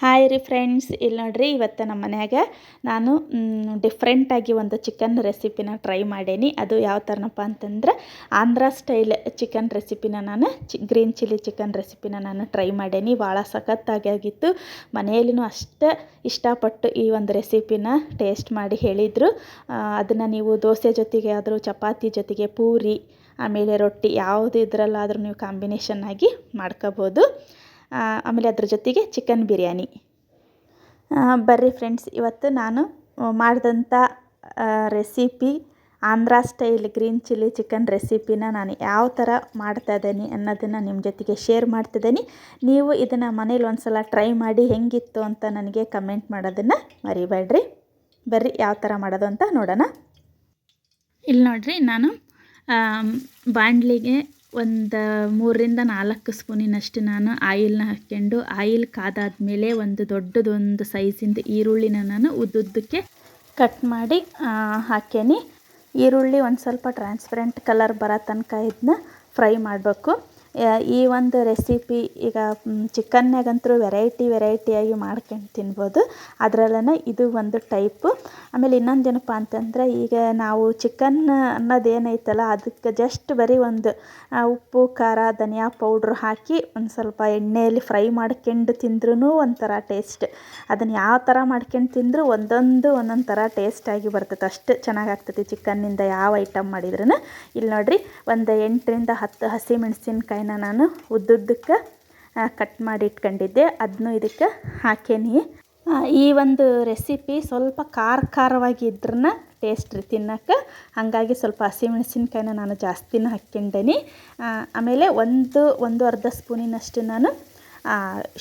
Hi ರೀ friends ಇಲ್ಲಿ ನೋಡ್ರಿ ಇವತ್ತು ನಮ್ಮ ಮನೆಯಾಗ ನಾನು ಡಿಫ್ರೆಂಟಾಗಿ ಒಂದು ಚಿಕನ್ ರೆಸಿಪಿನ ಟ್ರೈ ಮಾಡೇನಿ. ಅದು ಯಾವ ಥರನಪ್ಪ ಅಂತಂದ್ರೆ ಆಂಧ್ರ ಸ್ಟೈಲ್ ಚಿಕನ್ ರೆಸಿಪಿನ ನಾನು, ಚಿ ಗ್ರೀನ್ ಚಿಲ್ಲಿ ಚಿಕನ್ ರೆಸಿಪಿನ ನಾನು ಟ್ರೈ ಮಾಡೇನಿ. ಭಾಳ ಸಖತ್ತಾಗಿತ್ತು ಮನೆಯಲ್ಲಿನೂ ಅಷ್ಟೇ ಇಷ್ಟಪಟ್ಟು ಈ ಒಂದು ರೆಸಿಪಿನ ಟೇಸ್ಟ್ ಮಾಡಿ ಹೇಳಿದರು. ಅದನ್ನು ನೀವು ದೋಸೆ ಜೊತೆಗೆ ಆದರೂ, ಚಪಾತಿ ಜೊತೆಗೆ ಪೂರಿ, ಆಮೇಲೆ ರೊಟ್ಟಿ, ಯಾವುದು ಇದರಲ್ಲಾದರೂ ನೀವು ಕಾಂಬಿನೇಷನ್ ಆಗಿ ಮಾಡ್ಕೋಬೋದು. ಆಮೇಲೆ ಅದ್ರ ಜೊತೆಗೆ ಚಿಕನ್ ಬಿರಿಯಾನಿ. ಬರ್ರಿ ಫ್ರೆಂಡ್ಸ್ ಇವತ್ತು ನಾನು ಮಾಡಿದಂಥ recipe Andhra style green chilli chicken ರೆಸಿಪಿನ ನಾನು ಯಾವ ಥರ ಮಾಡ್ತಾ ಇದ್ದೀನಿ ಅನ್ನೋದನ್ನು ನಿಮ್ಮ ಜೊತೆಗೆ ಶೇರ್ ಮಾಡ್ತಿದ್ದೀನಿ ನೀವು ಇದನ್ನು ಮನೇಲಿ ಒಂದು ಸಲ ಟ್ರೈ ಮಾಡಿ ಹೆಂಗಿತ್ತು ಅಂತ ನನಗೆ ಕಮೆಂಟ್ ಮಾಡೋದನ್ನು ಮರಿಬೇಡ್ರಿ. ಬರ್ರಿ, ಯಾವ ಥರ ಮಾಡೋದು ಅಂತ ನೋಡೋಣ. ಇಲ್ಲಿ ನೋಡ್ರಿ, ನಾನು ಬಾಣಲಿಗೆ ಒಂದು ಮೂರರಿಂದ ನಾಲ್ಕು ಸ್ಪೂನಿನಷ್ಟು ನಾನು ಆಯಿಲ್ನ ಹಾಕ್ಕೊಂಡು ಆಯಿಲ್ ಕಾದಾದ್ಮೇಲೆ ಒಂದು ದೊಡ್ಡದೊಂದು ಸೈಜಿಂದು ಈರುಳ್ಳಿನ ನಾನು ಉದ್ದುದ್ದಕ್ಕೆ ಕಟ್ ಮಾಡಿ ಹಾಕೇನಿ ಈರುಳ್ಳಿ ಒಂದು ಸ್ವಲ್ಪ ಟ್ರಾನ್ಸ್ಪರೆಂಟ್ ಕಲರ್ ಬರೋ ತನಕ ಇದನ್ನ ಫ್ರೈ ಮಾಡಬೇಕು. ಈ ಒಂದು ರೆಸಿಪಿ ಈಗ ಚಿಕನ್ನಾಗಂತೂ ವೆರೈಟಿ ವೆರೈಟಿಯಾಗಿ ಮಾಡ್ಕೊಂಡು ತಿನ್ಬೋದು. ಅದರಲ್ಲೇ ಇದು ಒಂದು ಟೈಪು ಆಮೇಲೆ ಇನ್ನೊಂದು ಏನಪ್ಪ ಅಂತಂದ್ರೆ, ಈಗ ನಾವು ಚಿಕನ್ ಅನ್ನೋದೇನೈತಲ್ಲ, ಅದಕ್ಕೆ ಜಸ್ಟ್ ಬರೀ ಒಂದು ಉಪ್ಪು, ಖಾರ, ಧನಿಯಾ ಪೌಡ್ರ್ ಹಾಕಿ ಒಂದು ಸ್ವಲ್ಪ ಎಣ್ಣೆಯಲ್ಲಿ ಫ್ರೈ ಮಾಡ್ಕೊಂಡು ತಿಂದ್ರೂ ಒಂಥರ ಟೇಸ್ಟ್ ಅದನ್ನು ಯಾವ ಥರ ಮಾಡ್ಕೊಂಡು ತಿಂದರೂ ಒಂದೊಂದು ಒಂದೊಂದು ಥರ ಟೇಸ್ಟಾಗಿ ಬರ್ತೈತೆ. ಅಷ್ಟು ಚೆನ್ನಾಗಿ ಆಗ್ತೈತಿ ಚಿಕನ್ನಿಂದ ಯಾವ ಐಟಮ್ ಮಾಡಿದ್ರೂ ಇಲ್ಲಿ ನೋಡಿರಿ, ಒಂದು ಎಂಟರಿಂದ ಹತ್ತು ಹಸಿ ನಾನು ಉದ್ದುದ್ದಕ್ಕೆ ಕಟ್ ಮಾಡಿ ಇಟ್ಕೊಂಡಿದ್ದೆ. ಅದನ್ನು ಇದಕ್ಕೆ ಹಾಕೇನಿ. ಈ ಒಂದು ರೆಸಿಪಿ ಸ್ವಲ್ಪ ಖಾರ ಖಾರವಾಗಿ ಇದ್ರನ್ನ ಟೇಸ್ಟ್ ರೀ ತಿನ್ನೋಕೆ ಹಾಗಾಗಿ ಸ್ವಲ್ಪ ಹಸಿಮೆಣಸಿನ್ಕಾಯಿನ ನಾನು ಜಾಸ್ತಿನ ಹಾಕ್ಕೊಂಡೇನಿ. ಆಮೇಲೆ ಒಂದು ಒಂದು ಅರ್ಧ ಸ್ಪೂನಿನಷ್ಟು ನಾನು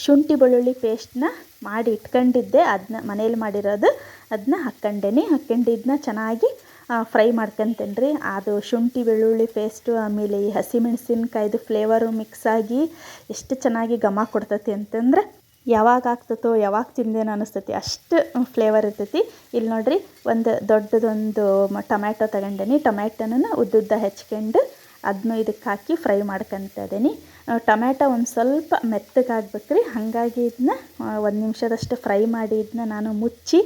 ಶುಂಠಿ ಬೆಳ್ಳುಳ್ಳಿ ಪೇಸ್ಟನ್ನ ಮಾಡಿ ಇಟ್ಕೊಂಡಿದ್ದೆ. ಅದನ್ನ ಮನೇಲಿ ಮಾಡಿರೋದು ಅದನ್ನ ಹಾಕ್ಕೊಂಡೇನಿ. ಹಾಕ್ಕೊಂಡು ಇದನ್ನ ಚೆನ್ನಾಗಿ ಫ್ರೈ ಮಾಡ್ಕೊತೇನೆ ರೀ. ಅದು ಶುಂಠಿ ಬೆಳ್ಳುಳ್ಳಿ ಪೇಸ್ಟು, ಆಮೇಲೆ ಈ ಹಸಿಮೆಣಸಿನ್ಕಾಯ್ದು ಫ್ಲೇವರು ಮಿಕ್ಸ್ ಆಗಿ ಎಷ್ಟು ಚೆನ್ನಾಗಿ ಘಮ ಕೊಡ್ತತಿ ಅಂತಂದ್ರೆ ಯಾವಾಗ ಆಗ್ತತೋ, ಯಾವಾಗ ತಿಂದೇನೋ ಅನಿಸ್ತೈತಿ. ಅಷ್ಟು ಫ್ಲೇವರ್ ಇರ್ತೈತಿ. ಇಲ್ಲಿ ನೋಡಿರಿ, ಒಂದು ದೊಡ್ಡದೊಂದು ಟೊಮ್ಯಾಟೊ ತಗೊಂಡೇನಿ. ಟೊಮ್ಯಾಟೊನ ಉದ್ದುದ್ದ ಹೆಚ್ಕೊಂಡು ಅದನ್ನು ಇದಕ್ಕೆ ಹಾಕಿ ಫ್ರೈ ಮಾಡ್ಕೊತ ಇದ್ದೀನಿ. ಟೊಮ್ಯಾಟೊ ಒಂದು ಸ್ವಲ್ಪ ಮೆತ್ತಗಾಗ್ಬೇಕು ರೀ ಹಾಗಾಗಿ ಇದನ್ನ ಒಂದು ನಿಮಿಷದಷ್ಟು ಫ್ರೈ ಮಾಡಿ ಇದನ್ನ ನಾನು ಮುಚ್ಚಿ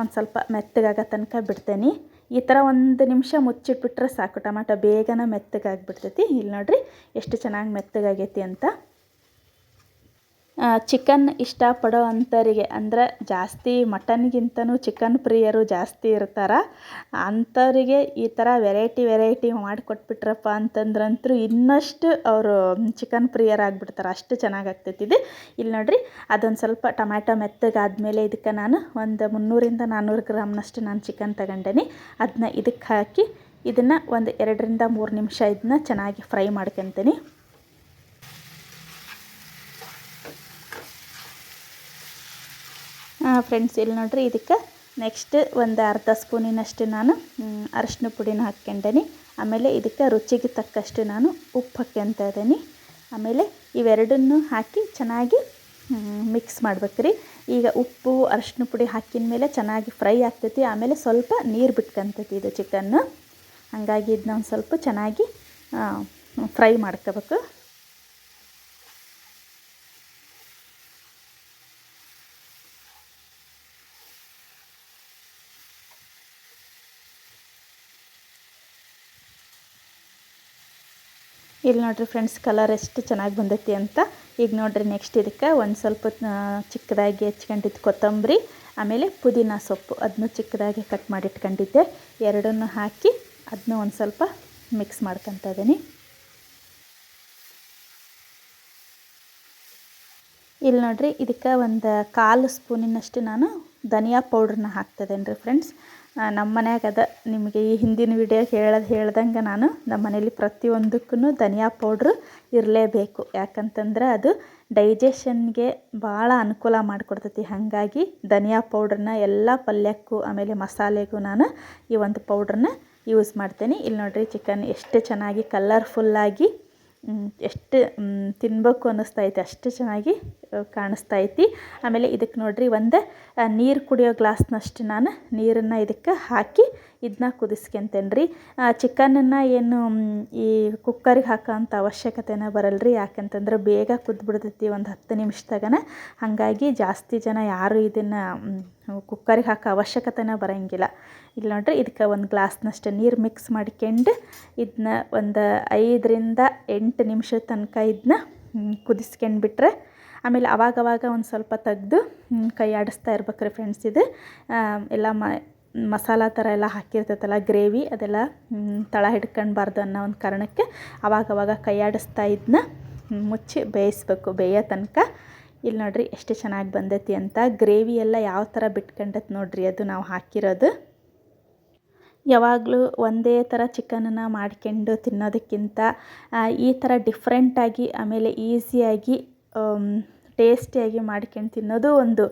ಒಂದು ಸ್ವಲ್ಪ ಮೆತ್ತಗಾಗೋ ತನಕ ಬಿಡ್ತೇನೆ. ಈ ಥರ ಒಂದು ನಿಮಿಷ ಮುಚ್ಚಿಟ್ಬಿಟ್ರೆ ಸಾಕು. ಟೊಮ್ಯಾಟೊ ಬೇಗನೆ ಮೆತ್ತಗಾಗ್ಬಿಡ್ತೈತಿ. ಇಲ್ಲಿ ನೋಡಿರಿ, ಎಷ್ಟು ಚೆನ್ನಾಗಿ ಮೆತ್ತಗಾಗೈತಿ ಅಂತ. ಚಿಕನ್ ಇಷ್ಟಪಡೋ ಅಂಥವರಿಗೆ ಅಂದ್ರೆ ಜಾಸ್ತಿ ಮಟನ್ಗಿಂತನೂ ಚಿಕನ್ ಪ್ರಿಯರು ಜಾಸ್ತಿ ಇರ್ತಾರೆ. ಅಂಥವರಿಗೆ ಈ ಥರ ವೆರೈಟಿ ವೆರೈಟಿ ಮಾಡಿಕೊಟ್ಬಿಟ್ರಪ್ಪ ಅಂತಂದ್ರಂತೂ ಇನ್ನಷ್ಟು ಅವರು ಚಿಕನ್ ಪ್ರಿಯರಾಗ್ಬಿಡ್ತಾರೆ. ಅಷ್ಟು ಚೆನ್ನಾಗಿ ಆಗ್ತೈತಿ ಇದು. ಇಲ್ಲಿ ನೋಡಿರಿ, ಅದೊಂದು ಸ್ವಲ್ಪ ಟೊಮ್ಯಾಟೊ ಮೆತ್ತಗಾದ್ಮೇಲೆ ಇದಕ್ಕೆ ನಾನು ಒಂದು ಮುನ್ನೂರಿಂದ ನಾನ್ನೂರು ಗ್ರಾಮ್ನಷ್ಟು ನಾನು ಚಿಕನ್ ತಗೊಂಡೇನಿ. ಅದನ್ನ ಇದಕ್ಕೆ ಹಾಕಿ, ಇದನ್ನು ಒಂದು ಎರಡರಿಂದ ಮೂರು ನಿಮಿಷ ಇದನ್ನ ಚೆನ್ನಾಗಿ ಫ್ರೈ ಮಾಡ್ಕೊತೀನಿ. ಫ್ರೆಂಡ್ಸ್ ಇಲ್ಲಿ ನೋಡ್ರಿ, ಇದಕ್ಕೆ ನೆಕ್ಸ್ಟ್ ಒಂದು ಅರ್ಧ ಸ್ಪೂನಿನಷ್ಟು ನಾನು ಅರಶಿನ ಪುಡಿನ ಹಾಕ್ಕೊಂಡೇನಿ. ಆಮೇಲೆ ಇದಕ್ಕೆ ರುಚಿಗೆ ತಕ್ಕಷ್ಟು ನಾನು ಉಪ್ಪು ಹಾಕ್ಕೊಂತ ಇದ್ದೀನಿ ಆಮೇಲೆ ಇವೆರಡನ್ನು ಹಾಕಿ ಚೆನ್ನಾಗಿ ಮಿಕ್ಸ್ ಮಾಡ್ಬೇಕ್ರಿ. ಈಗ ಉಪ್ಪು, ಅರಶಿನ ಪುಡಿ ಹಾಕಿದ ಮೇಲೆ ಚೆನ್ನಾಗಿ ಫ್ರೈ ಆಗ್ತೈತಿ. ಆಮೇಲೆ ಸ್ವಲ್ಪ ನೀರು ಬಿಟ್ಕೊಂತೈತಿ ಇದು ಚಿಕನ್ನು ಹಾಗಾಗಿ ಇದನ್ನ ಒಂದು ಸ್ವಲ್ಪ ಚೆನ್ನಾಗಿ ಫ್ರೈ ಮಾಡ್ಕೋಬೇಕು. ಇಲ್ಲಿ ನೋಡ್ರಿ ಫ್ರೆಂಡ್ಸ್ ಕಲರ್ ಎಷ್ಟು ಚೆನ್ನಾಗಿ ಬಂದೈತಿ ಅಂತ. ಈಗ ನೋಡ್ರಿ ನೆಕ್ಸ್ಟ್ ಇದಕ್ಕೆ ಒಂದು ಸ್ವಲ್ಪ ಚಿಕ್ಕದಾಗಿ ಹೆಚ್ಕೊಂಡಿದ್ದು ಕೊತ್ತಂಬರಿ, ಆಮೇಲೆ ಪುದೀನ ಸೊಪ್ಪು. ಅದನ್ನು ಚಿಕ್ಕದಾಗಿ ಕಟ್ ಮಾಡಿ ಇಟ್ಕೊಂಡಿದ್ದೆ. ಎರಡನ್ನು ಹಾಕಿ ಅದನ್ನ ಒಂದು ಸ್ವಲ್ಪ ಮಿಕ್ಸ್ ಮಾಡ್ಕೊತ ಇದ್ದೀನಿ. ಇಲ್ಲಿ ನೋಡ್ರಿ ಇದಕ್ಕೆ ಒಂದು ಕಾಲು ಸ್ಪೂನಿನಷ್ಟು ನಾನು ಧನಿಯಾ ಪೌಡ್ರನ್ನ ಹಾಕ್ತದೇನು ರೀ ಫ್ರೆಂಡ್ಸ್ ನಮ್ಮ ಮನ್ಯಾಗ ಅದ. ನಿಮಗೆ ಈ ಹಿಂದಿನ ವಿಡಿಯೋ ಹೇಳೋದು ಹೇಳ್ದಂಗೆ ನಾನು ನಮ್ಮ ಮನೇಲಿ ಪ್ರತಿಯೊಂದಕ್ಕೂ ಧನಿಯಾ ಪೌಡ್ರು ಇರಲೇಬೇಕು. ಯಾಕಂತಂದ್ರೆ ಅದು ಡೈಜೆಷನ್ಗೆ ಭಾಳ ಅನುಕೂಲ ಮಾಡಿಕೊಡ್ತೈತಿ. ಹಾಗಾಗಿ ಧನಿಯಾ ಪೌಡ್ರನ್ನ ಎಲ್ಲ ಪಲ್ಯಕ್ಕೂ, ಆಮೇಲೆ ಮಸಾಲೆಗೂ ನಾನು ಈ ಒಂದು ಪೌಡ್ರನ್ನ ಯೂಸ್ ಮಾಡ್ತೇನೆ. ಇಲ್ಲಿ ನೋಡಿರಿ ಚಿಕನ್ ಎಷ್ಟು ಚೆನ್ನಾಗಿ ಕಲರ್ಫುಲ್ಲಾಗಿ ಎಷ್ಟು ತಿನ್ನಬೇಕು ಅನ್ನಿಸ್ತೈತೆ ಅಷ್ಟು ಚೆನ್ನಾಗಿ ಕಾಣಿಸ್ತಾ ಐತಿ ಆಮೇಲೆ ಇದಕ್ಕೆ ನೋಡಿರಿ, ಒಂದು ನೀರು ಕುಡಿಯೋ ಗ್ಲಾಸ್ನಷ್ಟು ನಾನು ನೀರನ್ನು ಇದಕ್ಕೆ ಹಾಕಿ ಇದನ್ನ ಕುದಿಸ್ಕೊಂತೇನೆ ರೀ ಚಿಕನನ್ನು ಏನು ಈ ಕುಕ್ಕರಿಗೆ ಹಾಕೋಂಥ ಅವಶ್ಯಕತೆನೇ ಬರಲ್ಲ ರೀ ಯಾಕಂತಂದ್ರೆ ಬೇಗ ಕುದ್ಬಿಡ್ತೈತಿ ಒಂದು ಹತ್ತು ನಿಮಿಷದಾಗನ. ಹಾಗಾಗಿ ಜಾಸ್ತಿ ಜನ ಯಾರು ಇದನ್ನು ಕುಕ್ಕರಿಗೆ ಹಾಕೋ ಅವಶ್ಯಕತೆನೇ ಬರೋಂಗಿಲ್ಲ. ಇಲ್ಲಿ ನೋಡ್ರಿ, ಇದಕ್ಕೆ ಒಂದು ಗ್ಲಾಸ್ನಷ್ಟು ನೀರು ಮಿಕ್ಸ್ ಮಾಡ್ಕೊಂಡು ಇದನ್ನ ಒಂದು ಐದರಿಂದ ಎಂಟು ನಿಮಿಷದ ತನಕ ಇದನ್ನ ಕುದಿಸ್ಕೊಂಡ್ಬಿಟ್ರೆ ಆಮೇಲೆ ಅವಾಗವಾಗ ಒಂದು ಸ್ವಲ್ಪ ತೆಗೆದು ಕೈ ಆಡಿಸ್ತಾ ಇರ್ಬೇಕ್ರಿ ಫ್ರೆಂಡ್ಸ್ ಇದು. ಎಲ್ಲ ಮ ಮಸಾಲ ಥರ ಎಲ್ಲ ಹಾಕಿರ್ತೈತಲ್ಲ ಗ್ರೇವಿ ಅದೆಲ್ಲ ತಳ ಹಿಡ್ಕೊಳ್ಬಾರ್ದು ಅನ್ನೋ ಒಂದು ಕಾರಣಕ್ಕೆ ಅವಾಗವಾಗ ಕೈ ಆಡಿಸ್ತಾ ಇದನ್ನ ಮುಚ್ಚಿ ಬೇಯಿಸ್ಬೇಕು, ಬೇಯೋ ತನಕ. ಇಲ್ಲಿ ನೋಡಿರಿ ಎಷ್ಟು ಚೆನ್ನಾಗಿ ಬಂದೈತಿ ಅಂತ. ಗ್ರೇವಿ ಎಲ್ಲ ಯಾವ ಥರ ಬಿಟ್ಕೊಂಡೈತೆ ನೋಡಿರಿ ಅದು ನಾವು ಹಾಕಿರೋದು. ಯಾವಾಗಲೂ ಒಂದೇ ಥರ ಚಿಕನನ್ನು ಮಾಡ್ಕೊಂಡು ತಿನ್ನೋದಕ್ಕಿಂತ ಈ ಥರ ಡಿಫ್ರೆಂಟಾಗಿ ಆಮೇಲೆ ಈಸಿಯಾಗಿ ಟೇಸ್ಟಿಯಾಗಿ ಮಾಡ್ಕೊಂಡು ತಿನ್ನೋದು ಒಂದು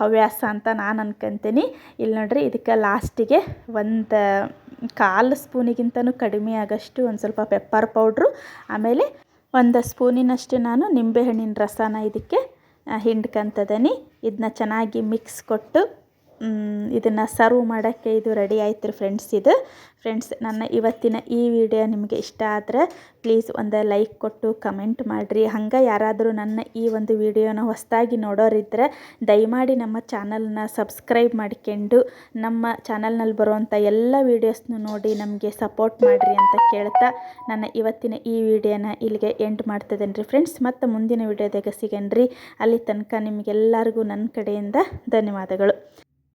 ಹವ್ಯಾಸ ಅಂತ ನಾನು ಅನ್ಕೊಂತೀನಿ. ಇಲ್ಲಿ ನೋಡ್ರಿ ಇದಕ್ಕೆ ಲಾಸ್ಟಿಗೆ ಒಂದು, ಕಾಲು ಸ್ಪೂನಿಗಿಂತನೂ ಕಡಿಮೆ ಆಗೋಷ್ಟು ಒಂದು ಸ್ವಲ್ಪ ಪೆಪ್ಪರ್ ಪೌಡ್ರು, ಆಮೇಲೆ ಒಂದು ಸ್ಪೂನಿನಷ್ಟು ನಾನು ನಿಂಬೆಹಣ್ಣಿನ ರಸನ ಇದಕ್ಕೆ ಹಿಂಡ್ಕೊಂತದೀನಿ. ಇದನ್ನ ಚೆನ್ನಾಗಿ ಮಿಕ್ಸ್ ಕೊಟ್ಟು ಇದನ್ನು ಸರ್ವ್ ಮಾಡೋಕ್ಕೆ ಇದು ರೆಡಿ ಆಯ್ತು ರೀ ಫ್ರೆಂಡ್ಸ್ ಇದು. ಫ್ರೆಂಡ್ಸ್ ನನ್ನ ಇವತ್ತಿನ ಈ ವಿಡಿಯೋ ನಿಮಗೆ ಇಷ್ಟ ಆದರೆ ಪ್ಲೀಸ್ ಒಂದು ಲೈಕ್ ಕೊಟ್ಟು ಕಮೆಂಟ್ ಮಾಡಿರಿ. ಹಂಗೆ ಯಾರಾದರೂ ನನ್ನ ಈ ಒಂದು ವಿಡಿಯೋನ ಹೊಸದಾಗಿ ನೋಡೋರಿದ್ದರೆ ದಯಮಾಡಿ ನಮ್ಮ ಚಾನಲ್ನ ಸಬ್ಸ್ಕ್ರೈಬ್ ಮಾಡ್ಕೊಂಡು ನಮ್ಮ ಚಾನಲ್ನಲ್ಲಿ ಬರುವಂಥ ಎಲ್ಲ ವೀಡಿಯೋಸ್ನು ನೋಡಿ ನಮಗೆ ಸಪೋರ್ಟ್ ಮಾಡಿರಿ ಅಂತ ಕೇಳ್ತಾ ನನ್ನ ಇವತ್ತಿನ ಈ ವಿಡಿಯೋನ ಇಲ್ಲಿಗೆ ಎಂಡ್ ಮಾಡ್ತಿದ್ದೇನೆ ರೀ ಫ್ರೆಂಡ್ಸ್ ಮತ್ತು ಮುಂದಿನ ವಿಡಿಯೋದಾಗ ಸಿಗೇನ್ರಿ ಅಲ್ಲಿ ತನಕ ನಿಮಗೆಲ್ಲರಿಗೂ ನನ್ನ ಕಡೆಯಿಂದ ಧನ್ಯವಾದಗಳು.